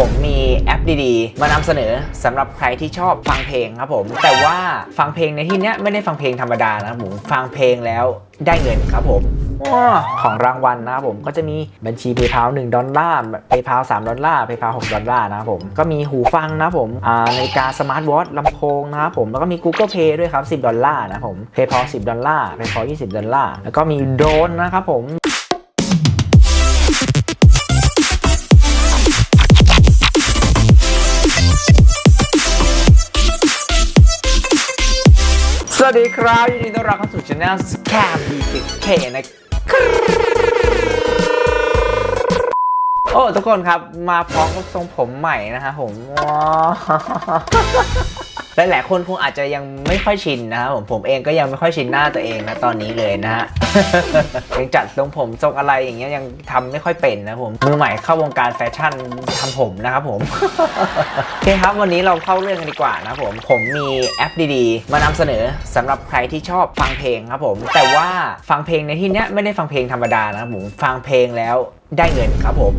ผมมีแอปดีๆ มานำเสนอสำหรับใครที่ชอบฟังเพลงครับผม แต่ว่าฟังเพลงในที่เนี้ยไม่ได้ฟังเพลงธรรมดานะผมฟังเพลงแล้วได้เงินครับผมของรางวัลนะครับผมก็จะมีบัญชี PayPal 1ดอลลาร์ PayPal 3ดอลลาร์ PayPal 6ดอลลาร์นะครับผมก็มีหูฟังนะผมอ่านาฬิกาสมาร์ทวอทลำโพงนะครับผมแล้วก็มี Google Pay ด้วยครับ 10 ดอลลาร์นะผม PayPal 10 ดอลลาร์ PayPal 20 ดอลลาร์ แล้วก็มีโดรนนะครับผม สวัสดีครับยินดีต้อนรับเข้าสู่ช anel Scam B6K นะครับโอ้ ทุกคนครับมาพร้อมกับทรงผมใหม่นะฮะผมว้า หลายๆคนคงอาจจะยังไม่ค่อยชินนะครับผมผมเองก็ยังไม่ค่อยชินหน้าตัวเองนะตอนนี้เลยนะฮะยังจัดทรงผมทรงอะไรอย่างเงี้ยยังทำไม่ค่อยเป็นนะผมมือใหม่เข้าวงการแฟชั่นทำผมนะครับผมโอเคครับวันนี้เราเข้าเรื่องกันดีกว่านะครับผมผมมีแอปดีๆ มานำเสนอสำหรับใครที่ชอบฟังเพลงครับผม แต่ว่าฟังเพลงในที่เนี้ยไม่ได้ฟังเพลงธรรมดานะผมฟังเพลงแล้วได้เงินครับผม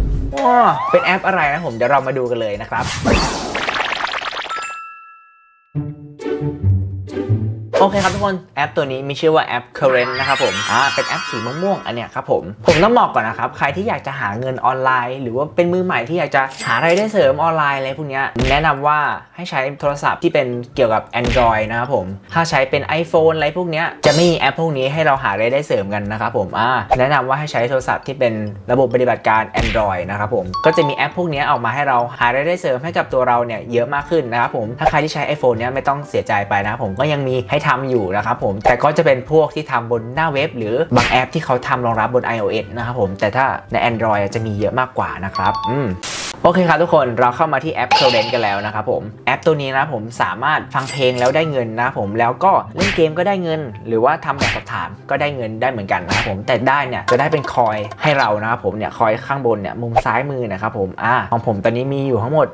เป็นแอปอะไรนะผมเดี๋ยวเรามาดูกันเลยนะครับ โอเคครับทุกคนแอปตัวนี้มีชื่อว่าแอป Current นะครับผมอ่าเป็นแอปสีม่วงๆอันเนี้ยครับผมผมต้องบอกก่อนนะครับใครที่อยากจะหาเงินออนไลน์ หรือว่าเป็นมือใหม่ที่อยากจะหารายได้เสริมออนไลน์อะไรพวกเนี้ยแนะนำว่าให้ใช้โทรศัพท์ที่เป็นเกี่ยวกับ Android นะครับผมถ้าใช้เป็น iPhone อะไรพวกเนี้ยจะไม่มีแอปพวกนี้ให้เราหารายได้เสริมกันนะครับผมอ่าแนะนำว่าให้ใช้โทรศัพท์ที่เป็นระบบปฏิบัติการ Android นะครับผมก็จะมีแอปพวกนี้ออกมาให้เราหารายได้เสริมให้กับตัวเราเนี่ยเยอะมากขึ้นนะครับผมถ้าใครที่ใช้ iPhone เนี้ยไม่ต้องเสียใจไปนะผมก็ยังมีให้ททำอยู่นะครับผมแต่ก็จะเป็นพวกที่ทำบนหน้าเว็บ หรือบางแอปที่เขาทำรองรับบน iOS นะครับผมแต่ถ้าใน Android จะมีเยอะมากกว่านะครับอืม โอเคครับทุกคนเราเข้ามาที่แอป Current กันแล้วนะครับผมแอปตัวนี้นะผมสามารถฟังเพลงแล้วได้เงินนะผมแล้วก็เล่นเกมก็ได้เงิน หรือว่าทำแบบสอบถามก็ได้เงินได้เหมือนกันนะครับผมแต่ได้เนี่ยจะได้เป็นคอยให้เรานะครับผมเนี่ยคอยข้างบนเนี่ยมุมซ้ายมือนะครับผมอ่าของผมตอนนี้มีอยู่ทั้งหมด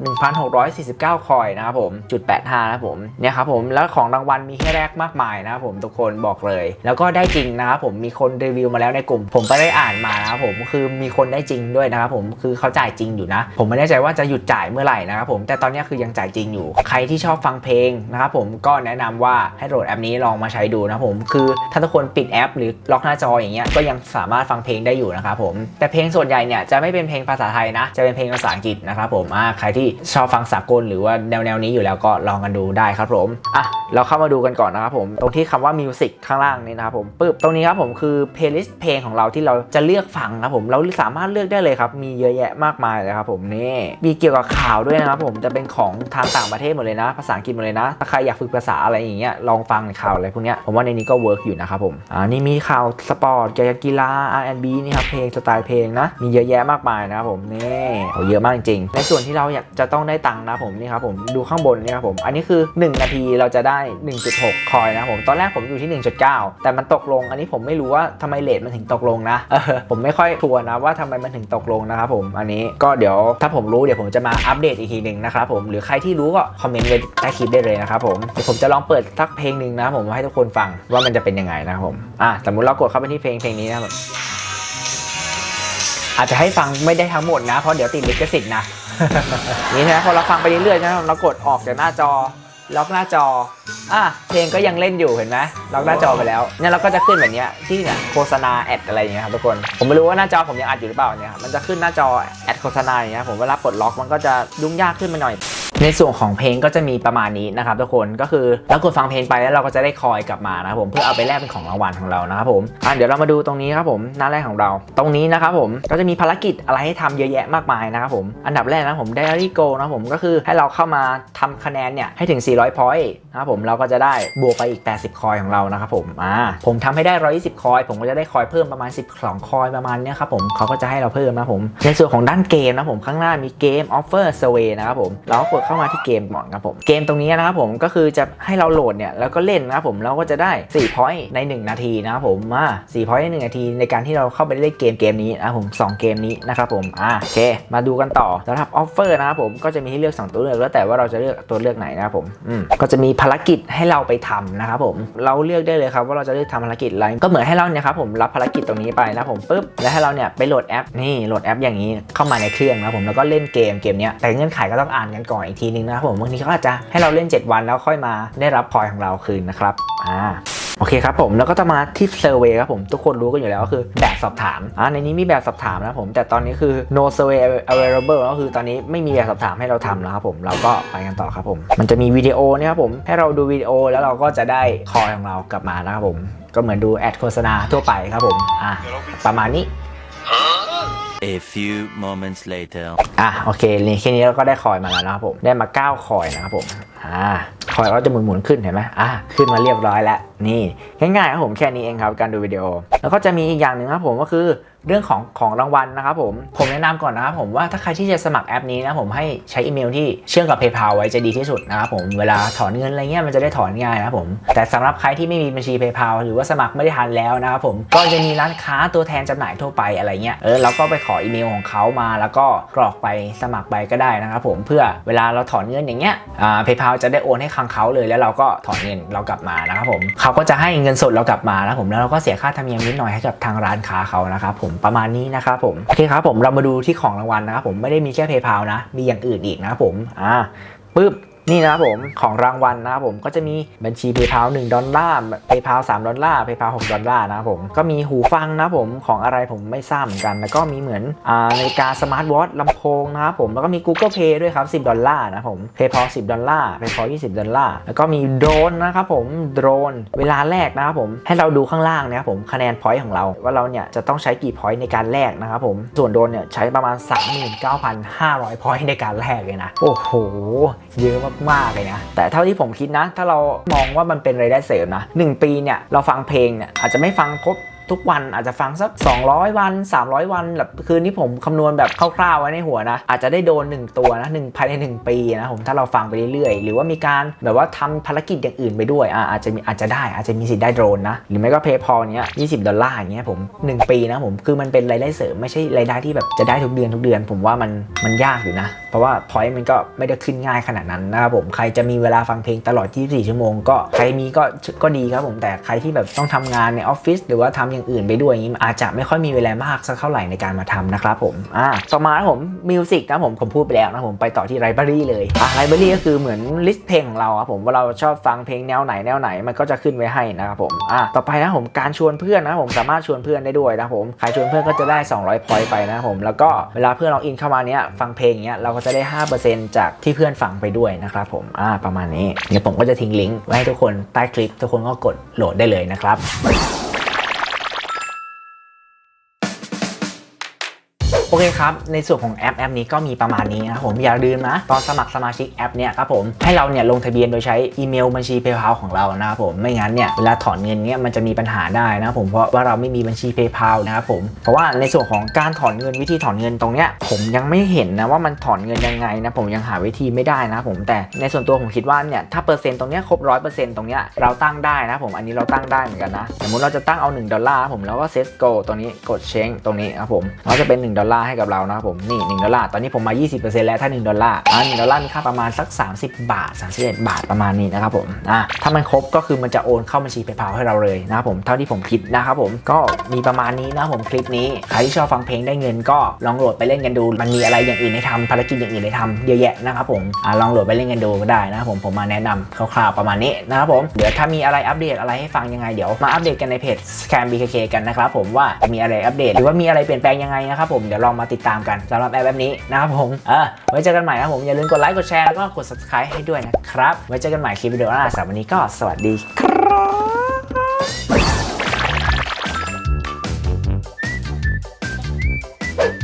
1,649 คอยนะครับผมจุด85นะครับผมเนี่ยครับผมแล้วของรางวัลมีให้แลกมากมายนะครับผมทุกคนบอกเลย แล้วก็ได้จริงนะครับผมมีคนรีวิวมาแล้วในกลุ่ม ผมก็ได้อ่านมานะครับผมคือมีคนได้จริงด้วยนะครับผมคือเขาจ่ายจริงอยู่นะผมไม่แน่ใจว่าจะหยุดจ่ายเมื่อไหร่นะครับผมแต่ตอนนี้คือยังจ่ายจริงอยู่ ใครที่ชอบฟังเพลงนะครับผมก็แนะนำว่าให้โหลดแอปนี้ลองมาใช้ดูนะผมคือถ้าทุกคนปิดแอป หรือล็อกหน้าจออย่างเงี้ยก็ยังสามารถฟังเพลงได้อยู่นะครับผมแต่เพลงส่วนใหญ่เนี่ยจะไม่เป็นเพลงภาษาไทยนะ จะเป็นเพลงภาษาอังกฤษนะครับผมใครที่ชอบฟังสากลหรือว่าแนวแนวนี้อยู่แล้วก็ลองกันดูได้ครับผมอะเราเข้ามาดูกันก่อนนะครับผมตรงที่คำว่า Music ข้างล่างนี้นะครับผมปึ๊บตรงนี้ครับผมคือ playlist เพลงของเราที่เราจะเลือกฟังครับผมเราสามารถเลือกได้เลยครับมีเยอะแยะมากมายเลยครับผมนี่มีเกี่ยวกับข่าวด้วยนะครับผมจะเป็นของทางต่างประเทศหมดเลยนะ ภาษาอังกฤษหมดเลยนะถ้าใครอยากฝึกภาษาอะไรอย่างเงี้ยลองฟังข่าวอะไรพวกเนี้ยผมว่าในนี้ก็เวิร์กอยู่นะครับผมอ่านี่มีข่าวสปอร์ตเกี่ยวกับกีฬา R&B นี่ครับเพลงสไตล์เพลงนะมีเยอะแยะมากมายนะครับผมนี่โหเยอะมากจริง ในส่วนที่เราอยากจะต้องได้ตังค์นะผมนี่ครับผมดูข้างบนนี่ครับผมอันนี้คือ 1 นาทีเราจะได้ 1.6 คอยนะครับผมตอนแรกผมอยู่ที่ 1.9 แต่มันตกลง อันนี้ผมไม่รู้ว่าทำไมเลทมันถึงตกลงนะผมไม่ค่อยทัวร์นะว่าทำไมมันถึงตกลงนะครับผมอันนี้ก็เดี๋ยวถ้าผมผมรู้เดี๋ยวผมจะมาอัปเดตอีกทีหนึ่งนะครับผมหรือใครที่รู้ก็คอมเมนต์ไว้ใต้คลิปได้เลยนะครับผมเดี๋ยวผมจะลองเปิดสักเพลงหนึ่งนะครับผมให้ทุกคนฟังว่ามันจะเป็นยังไงนะครับผมอะสมมติเรากดเข้าไปที่เพลงเพลงนี้นะครับอาจจะให้ฟังไม่ได้ทั้งหมดนะเพราะเดี๋ยวติดลิขสิทธิ์นะนี่นะพอเราฟังไปเรื่อยๆนะเรากดออกจากหน้าจอ ล็อกหน้าจออะเพลงก็ยังเล่นอยู่เห็นไหมล็อกหน้าจอไปแล้วเนี่ยเราก็จะขึ้นแบบนี้ที่เนี่ยโฆษณาแอดอะไรอย่างเงี้ยครับทุกคน ผมไม่รู้ว่าหน้าจอผมยังอัดอยู่หรือเปล่าเนี่ยครับมันจะขึ้นหน้าจอแอดโฆษณาอย่างเงี้ยผมเวลาปลดล็อกมันก็จะยุ่งยากขึ้นมาหน่อย ในส่วนของเพลงก็จะมีประมาณนี้นะครับทุกคนก็คือเรากดฟังเพลงไปแล้วเราก็จะได้คอยกลับมานะครับผมเพื่อเอาไปแลกเป็นของรางวัลของเรานะครับผมอะเดี๋ยวเรามาดูตรงนี้ครับผมหน้าแรกของเรา ตรงนี้นะครับผมก็จะมีภารกิจอะไรให้ทำเยอะแยะมากมายนะครับผมอันดับแรกนะผม Diary Go นะผมก็คือให้เราเข้ามาทำคะแนนเนี่ยให้ถึง 400 point นะครับผมเราก็จะได้บวกไปอีก 80 คอยของเรานะครับผมอ่าผมทำให้ได้ 120 คอย ผมก็จะได้คอยเพิ่มประมาณ 12 คอยประมาณเนี้ยครับผมเขาก็จะให้เราเพิ่มนะผมในส่วนของด้านเกมนะผมข้างหน้ามีเกม Offer Survey นะครับผมเรากดเข้ามาที่เกมก่อนครับผม เกมตรงนี้นะครับผมก็คือจะให้เราโหลดเนี่ยแล้วก็เล่นนะครับผมเราก็จะได้4 point ใน 1 นาทีนะครับผมมา4 point ใน1นาที ในการที่เราเข้าไปเล่นเกมเกมนี้นะครับผมสองเกมนี้นะครับผมอ่าโอเค มาดูกันต่อสำหรับออฟเฟอร์นะครับผมก็จะมีให้เลือกสองตัวเลือกแล้วแต่ว่าเราจะเลือกตัวเลือกไหนนะครับผมอืมก็จะมีภารกิจให้เราไปทำนะครับผมเราเลือกได้เลยครับว่าเราจะเลือกทำภารกิจอะไรก็เหมือนให้เราเนี่ยครับผมรับภารกิจตรงนี้ไปนะผมปุ๊บแล้วให้เราเนี่ยไปโหลดแอปนี่โหลดแอปอย่างนี้เข้ามาในเครื่องนะผมแล้วก็เล่นเกมเกมนี้แต่เงื่อนไขก็ต้องอ่านกันก่อนอีกทีนึงนะครับผมบางทีเขาอาจจะให้เราเล่น 7 วันแล้วค่อยมาได้รับพอยของเราคืนนะครับอ่าโอเคครับผมแล้วก็จะมาที่เซอร์เวยครับผมทุกคนรู้กันอยู่แล้วก็คือแบบสอบถามอ่าในนี้มีแบบสอบถามนะผม แต่ตอนนี้คือ no survey available ก็คือตอนนี้ไม่มีแบบสอบถามให้เราทำแล้วครับผมเราก็ไปกันต่อครับผม มันจะมีวิดีโอเนี่ยครับผมให้เราดูวิดีโอแล้วเราก็จะได้คอยของเรากลับมานะครับผม ก็เหมือนดูแอดโฆษณาทั่วไปครับผมอ่าประมาณนี้ A few moments later. อะโอเคนี่แค่นี้เราก็ได้คอยมาแล้วนะครับผม ได้มา 9 คอยนะครับผม อ่า คอยก็จะหมุนๆขึ้นเห็นไหมอะขึ้นมาเรียบร้อยแล้ว นี่ ง่ายๆครับผมแค่นี้เองครับ การดูวิดีโอ แล้วก็จะมีอีกอย่างหนึ่งครับผมก็คือ เรื่องของของรางวัลนะครับผม ผมแนะนำก่อนนะครับผมว่าถ้าใครที่จะสมัครแอปนี้นะผมให้ใช้อีเมลที่เชื่อมกับ PayPal ไว้จะดีที่สุดนะครับผมเวลาถอนเงินอะไรเงี้ยมันจะได้ถอนง่ายนะครับผม แต่สำหรับใครที่ไม่มีบัญชี PayPal หรือว่าสมัครไม่ได้ทันแล้วนะครับผมก็จะมีร้านค้าตัวแทนจำหน่ายทั่วไปอะไรเงี้ยเออเราก็ไปขออีเมลของเขามา แล้วก็กรอกไปสมัครไปก็ได้นะครับผมเพื่อเวลาเราถอนเงินอย่างเงี้ยอ่า PayPal จะได้โอนให้คังเขาเลยแล้วเราก็ถอนเงินเรากลับมานะครับผมเขาก็จะให้เงินสดเรากลับมานะครับผมแล้วเราก็เสียค่าธรรมเนียมนิดหน่อยให้กับทางร้านค้าเขานะครับผมประมาณนี้นะครับผมโอเคครับผมเรามาดูที่ของรางวัลนะครับผมไม่ได้มีแค่เพย์พานะมีอย่างอื่นอีกนะครับผมอ่าปึ๊บ นี่นะครับผมของรางวัลนะครับผมก็จะมีบัญชี PayPal 1ดอลลาร์ PayPal 3ดอลลาร์ PayPal 6ดอลลาร์นะครับผมก็มีหูฟังนะผมของอะไรผมไม่ทราบเหมือนกัน แล้วก็มีเหมือนอานาฬิกาสมาร์ทวอทลำโพงนะครับผมแล้วก็มี Google Pay ด้วยครับ 10 ดอลลาร์นะผม PayPal 10 ดอลลาร์ PayPal 20 ดอลลาร์ แล้วก็มีโดรนนะครับผมโดรน เวลาแรกนะครับผมให้เราดูข้างล่างนะครับผมคะแนนพอยต์ของเรา ว่าเราเนี่ยจะต้องใช้กี่พอยต์ในการแลกนะครับผมส่วนโดรนเนี่ยใช้ประมาณ 39,500พอยต์ในการแลกเลยนะโอ้โหเยอะมากๆเลยนะแต่เท่าที่ผมคิดนะ ถ้าเรามองว่ามันเป็นรายได้เสริมนะ1ปีเนี่ยเราฟังเพลงเนี่ยอาจจะไม่ฟังครบทุกวันอาจจะฟังสัก 200 วัน 300 วันแบบคืนนี้ผมคำนวณแบบคร่าวๆไว้ในหัวนะ อาจจะได้โดน 1 ตัวนะหนึ่งภายใน 1 ปีนะผมถ้าเราฟังไปเรื่อยๆ หรือว่ามีการแบบว่าทำภารกิจอย่างอื่นไปด้วยอะอาจจะมีอาจจะได้อาจจะมีสิทธิ์ได้โดรนนะ หรือไม่ก็เพย์พอเนี้ย20ดอลลาร์อย่างเงี้ยผม 1 ปีนะผมคือมันเป็นรายได้เสริมไม่ใช่รายได้ที่แบบจะได้ทุกเดือนทุกเดือน ผมว่ามันมันยากอยู่นะเพราะว่าพอยต์มันก็ไม่ได้ขึ้นง่ายขนาดนั้นนะครับผมใครจะมีเวลาฟังเพลงตลอด 24 ชั่วโมงก็ใครมีก็ก็ดีครับผมแต่ใครที่แบบต้องทำงานในออฟฟิศหรือว่าทำอย่างอื่นไปด้วยอย่างนี้อาจจะไม่ค่อยมีเวลามากสักเท่าไหร่ในการมาทำนะครับผมอ่าต่อมาผมมิวสิกนะผมผมพูดไปแล้วนะผมไปต่อที่ไ i บรารีเลยอะไ i บรารีก็คือเหมือนลิสต์เพลงของเราครับผมว่าเราชอบฟังเพลงแนวไหนแนวไหนมันก็จะขึ้นไว้ให้นะครับผมอ่าต่อไปนะผมการชวนเพื่อนนะผมสามารถชวนเพื่อนได้ด้วยนะผมใครชวนเพื่อนก็จะได้ 200พอยต์ไปนะผมแล้วก็เวลาเพื่อนเราอินเข้ามาเนี้ยฟังเพลงเนี้ยเราก็จะได้ 5%จากที่เพื่อนฟังไปด้วยนะครับผมอ่าประมาณนี้เดี๋ยวผมก็จะทิ้งลิงก์ไว้ให้ทุกคนใต้คลิป ทุกคนก็กดโหลดได้เลยนะครับ โอเคครับ ในส่วนของแอปแอปนี้ก็มีประมาณนี้นะผมอย่าลืมนะ ตอนสมัครสมาชิกแอปเนี่ยครับผมให้เราเนี่ยลงทะเบียนโดยใช้อีเมลบัญชี PayPal ของเรานะครับผมไม่งั้นเนี่ยเวลาถอนเงินเนี่ยมันจะมีปัญหาได้นะครับผมเพราะว่าเราไม่มีบัญชี PayPal นะครับผมเพราะว่าในส่วนของการถอนเงินวิธีถอนเงินตรงเนี้ยผมยังไม่เห็นนะว่ามันถอนเงินยังไงนะผมยังหาวิธีไม่ได้นะผมแต่ในส่วนตัวผมคิดว่าเนี่ยถ้าเปอร์เซ็นต์ตรงเนี้ยครบร้อยเปอร์เซ็นต์ตรงเนี้ยเราตั้งได้นะผมอันนี้เราตั้งได้เหมือนกันนะสมมติเราจะตั้งเอา1ดอลลาร์ผมแล้วก็เซตโกตรงนี้กดเชงตรงนี้ครับผมเราจะเป็น1ดอลลาร์ให้กับเรานะครับผมนี่1ดอลลาร์ตอนนี้ผมมา 20%แล้วถ้า 1 ดอลลาร์อ่า1ดอลลาร์มีค่าประมาณสัก 30 บาท 31 บาทประมาณนี้นะครับผมอ่าถ้ามันครบก็คือมันจะโอนเข้าบัญชี PayPal ให้เราเลยนะครับผมเท่าที่ผมคิดนะครับผมก็มีประมาณนี้นะผมคลิปนี้ใครที่ชอบฟังเพลงได้เงินก็ลองโหลดไปเล่นกันดู มันมีอะไรอย่างอื่นให้ทำภารกิจอย่างอื่นให้ทำเยอะแยะนะครับผมอ่าลองโหลดไปเล่นกันดูก็ได้นะครับผมผมมาแนะนำคร่าวๆประมาณนี้นะครับผมเดี๋ยวถ้ามีอะไรอัปเดตอะไรให้ฟังยังไงเดี๋ยวมาอัปเดตกันในเพจ Scam BKK กันนะครับผมว่ามีอะไรอัปเดตหรือว่ามีอะไรเปลี่ยนแปลงยังไงนะครับผมเดี๋ยวลองมาติดตามกันสำหรับแอปแบบนี้นะครับผมเออไว้เจอกันใหม่นะครับผมอย่าลืมกดไลค์กดแชร์แล้วก็กด subscribe ให้ด้วยนะครับไว้เจอกันใหม่คลิปวิดีโอหน้าสำหรับวันนี้ก็สวัสดีครับ